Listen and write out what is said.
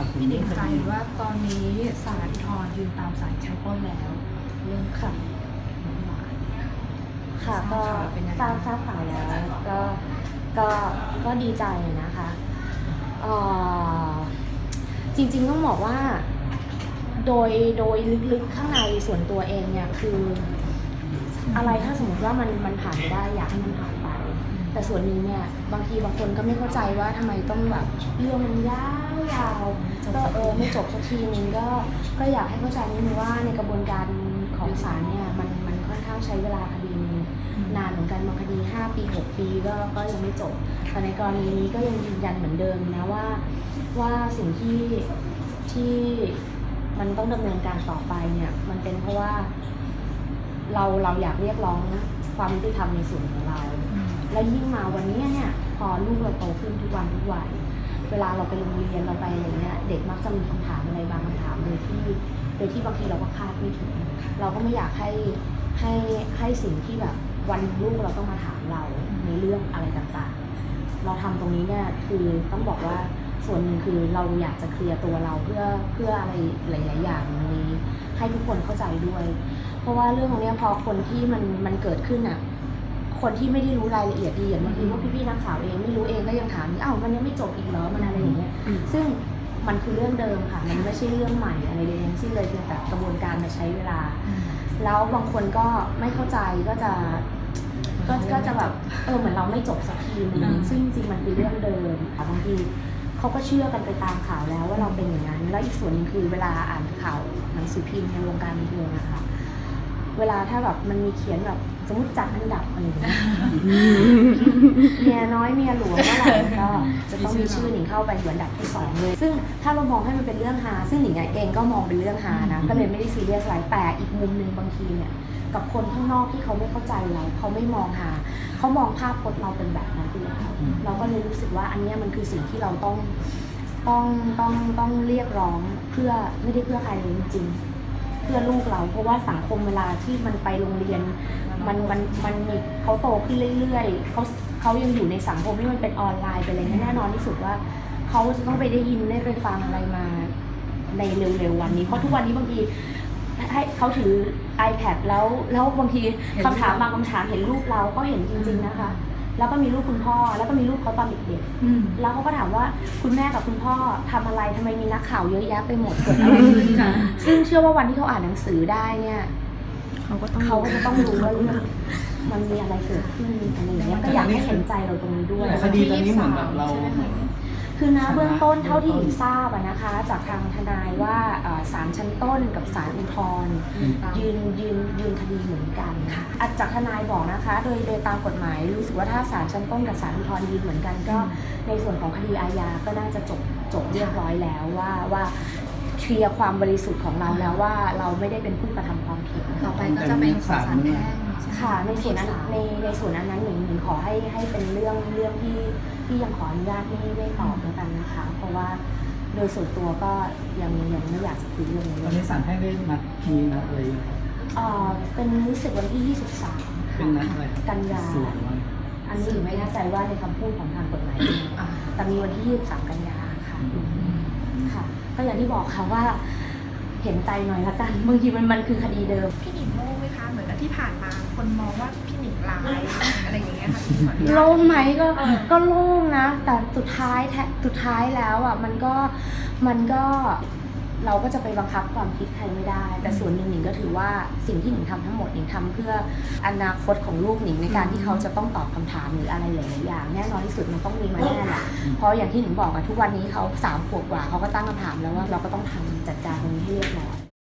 ครับคุณพี่หนิงคคะดีเห็นว่าตอนนี้ศาลอุทธรณ์ยืนตามศาลชั้นต้นแล้ว เรื่องคดีน้องหวาน ค่ะทราก็บข่าวเป็นยังไง ทราบทราบข่าวแล้วก็ก็ก็ดีใจนะคะเอ่อจริงๆต้องบอกว่า โดยโดยลึกๆข้างในส่วนตัวเองเนี่ยคือ อะไรถ้าสมมติว่ามันมันผ่านไปได้อยากให้มันผ่านไป แต่ส่วนนึ่งเนี่ยบางทีบางคนก็ไม่เข้าใจว่าทำไมต้องแบบเรื่องมันยาวยาวก็เออไม่จบสักทีนึงก็ก็อยากให้เข้าใจนิดนึงว่าในกระบวนการของศาลเนี่ยมันมันค่อนข้างใช้เวลาคดีนึงนานเหมือนกันบางคดี 5 ปี 6 ปีก็ก็ยังไม่จบแต่ในกรณีนี้ก็ยังยืนยันเหมือนเดิมนะว่าว่าสิ่งที่ที่มันต้องดำเนินการต่อไปเนี่ยมันเป็นเพราะว่า เราเราอยากเรียกร้องความยุติธรรมในส่วนของเรา แล้วยิ่งมาวันนี้เนี่ยพอลูกเราโตขึ้นทุกวันทุกวันเวลาเราไปโรงเรียนเราไปอะไรเงี้ยเด็กมักจะมีคำถามอะไรบางคำถามโดยที่โดยที่บางทีเราก็คาดไม่ถึง เราก็ไม่อยากให้ให้ให้สิ่งที่แบบวันหนึ่งลูกเราต้องมาถามเราในเรื่องอะไรต่างๆ เราทำตรงนี้เนี่ยคือต้องบอกว่าส่วนหนึ่งคือเราอยากจะเคลียร์ตัวเราเพื่อเพื่ออะไรหลาย ๆ อย่างนี้ให้ทุกคนเข้าใจด้วย เพราะว่าเรื่องตรงเนี้ยพอคนที่มันมันเกิดขึ้นอะ คนที่ไม่ได้รู้รายละเอียดดีอย่างบางทีว่าพี่ๆนักข่าวเองไม่รู้เองก็ยังถามอ้าวมันยังไม่จบอีกเหรอมันอะไรอย่างเงี้ยซึ่งมันคือเรื่องเดิมค่ะ มันไม่ใช่เรื่องใหม่อะไรเลยทั้งสิ้นเลยเพียงแต่กระบวนการมาใช้เวลา แล้วบางคนก็ไม่เข้าใจก็จะก็ก็จะแบบเออเหมือนเราไม่จบสักทีนึงอืมซึ่งจริงๆมันคือเรื่องเดิมค่ะบางทีเขาก็เชื่อกันไปตามข่าวแล้วว่าเราเป็นอย่างนั้น แล้วอีกส่วนหนึงคือเวลาอ่านข่าวหนังสือพิมพ์ในวงการบันเทิงอะค่ะ เวลาถ้าแบบมันมีเขียนแบบสมมติจัดอันดับอะไรอย่างเงี้ยเมียน้อยเมียหลวงเมื่อไหร่ก็จะต้องมีชื่อหนิงเข้าไปอยู่อันดับที่สองเลย ซึ่งถ้าเรามองให้มันเป็นเรื่องฮาซึ่งหนิงเองก็มองเป็นเรื่องฮานะ ก็เลยไม่ได้ซีเรียสอะไรแต่อีกมุมหนึ่งบางทีเนี่ยกับคนข้างนอกที่เขาไม่เข้าใจเราเขาไม่มองหา เขามองภาพพจน์เราเป็นแบบนั้นไปแล้วอืมเราก็เลยรู้สึกว่าอันเนี้ยมันคือสิ่งที่เราต้องต้องต้องต้องเรียกร้องเพื่อไม่ได้เพื่อใครเลยจริงๆเพื่อลูกเรา เพราะว่าสังคมเวลาที่มันไปโรงเรียน มันมันมันมีเขาโตขึ้นเรื่อยๆเขาเขายังอยู่ในสังคมที่มันเป็นออนไลน์ไปอะไรเงี้ยแน่นอนที่สุดว่าเขาจะต้องไปได้ยินได้ไปฟังอะไรมาในเร็วๆวันนี้ เพราะทุกวันนี้บางทีให้เขาถือ iPad แล้วแล้วบางทีคำถามบางคำถามเห็นรูปเราก็เห็นจริง ๆนะคะ แล้วก็มีรูปคุณพ่อ แล้วก็มีรูปเขาตอนเด็กๆอืมแล้วเขาก็ถามว่าคุณแม่กับคุณพ่อทำอะไรทำไมมีนักข่าวเยอะแยะไปหมดเกิดอะไรขึ้นค่ะซึ่งเชื่อว่าวันที่เขาอ่านหนังสือได้เนี่ยเขาก็ต้องเขาก็จะต้องรู้ว่าเรื่องมันมีอะไรเกิดขึ้นอะไรอย่างเงี้ยก็อยากให้เห็นใจเราตรงนี้ด้วยแต่คดีตอนนี้เหมือนแบบเราใช่ไหมคะคือนะเบื้องต้นเท่าที่หญิงทราบอะนะคะ จากทางทนายว่าเอ่อศาลชั้นต้นกับศาลอุทธรณ์อืมยืนยืนยืนคดีเหมือนกัน อะจากทนายบอกนะคะ โดยโดยตามกฎหมายรู้สึกว่าถ้าศาลชั้นต้นกับศาลอุทธรณ์ยืนเหมือนกันก็ ในส่วนของคดีอาญาก็น่าจะจบจบเรียบร้อยแล้วว่าว่าเคลียร์ความบริสุทธิ์ของเราแล้วว่าเราไม่ได้เป็นผู้กระทำความผิดต่อไปก็จะเป็นของศาลแพ่งใช่ไหมค่ะในส่วนนั้นในในส่วนนั้นนั้นหนิงหนิงขอให้ให้เป็นเรื่องเรื่องที่ที่ยังขออนุญาตไม่ไม่ตอบแล้วกันนะคะ เพราะว่าโดยส่วนตัวก็ยังยังไม่อยากจะคุยเรื่องนี้ตอนนี้ศาลแพ่งได้นัดมีนัดอะไร เอ่อเป็นรู้สึกวันที่ 23เป็นนัดอะไร กันยาส่วนว่าอันนี้หนิงไม่แน่ใจว่าในคำพูดของทางกฎหมายเป็นยังไงอ่า แต่มีวันที่ 23 กันยาค่ะอืมค่ะ ก็อย่างที่บอกค่ะว่า เห็นใจหน่อยละกันบางทีมันมันคือคดีเดิม พี่หนิงโล่งไหมคะเหมือนกับที่ผ่านมาคนมองว่าพี่หนิงร้ายอะไรอย่างเงี้ยค่ะพี่ขออนุญาต โล่งไหมก็เออ ก็โล่งนะ แต่สุดท้ายแท้สุดท้ายแล้วอะมันก็มันก็ เราก็จะไปบังคับความคิดใครไม่ได้ แต่ส่วนหนึ่งหนิงก็ถือว่าสิ่งที่หนิงทำทั้งหมดหนิงทำเพื่ออนาคตของลูกหนิงในการที่เขาจะต้องตอบคำถามหรืออะไรหลายๆอย่าง แน่นอนที่สุดมันต้องมีมาแน่แหละเพราะอย่างที่หนิงบอกอะทุกวันนี้เขาสามขวบกว่าเขาก็ตั้งคำถามแล้วว่าเราก็ต้องทำจัดการตรงนี้ให้เรียบร้อย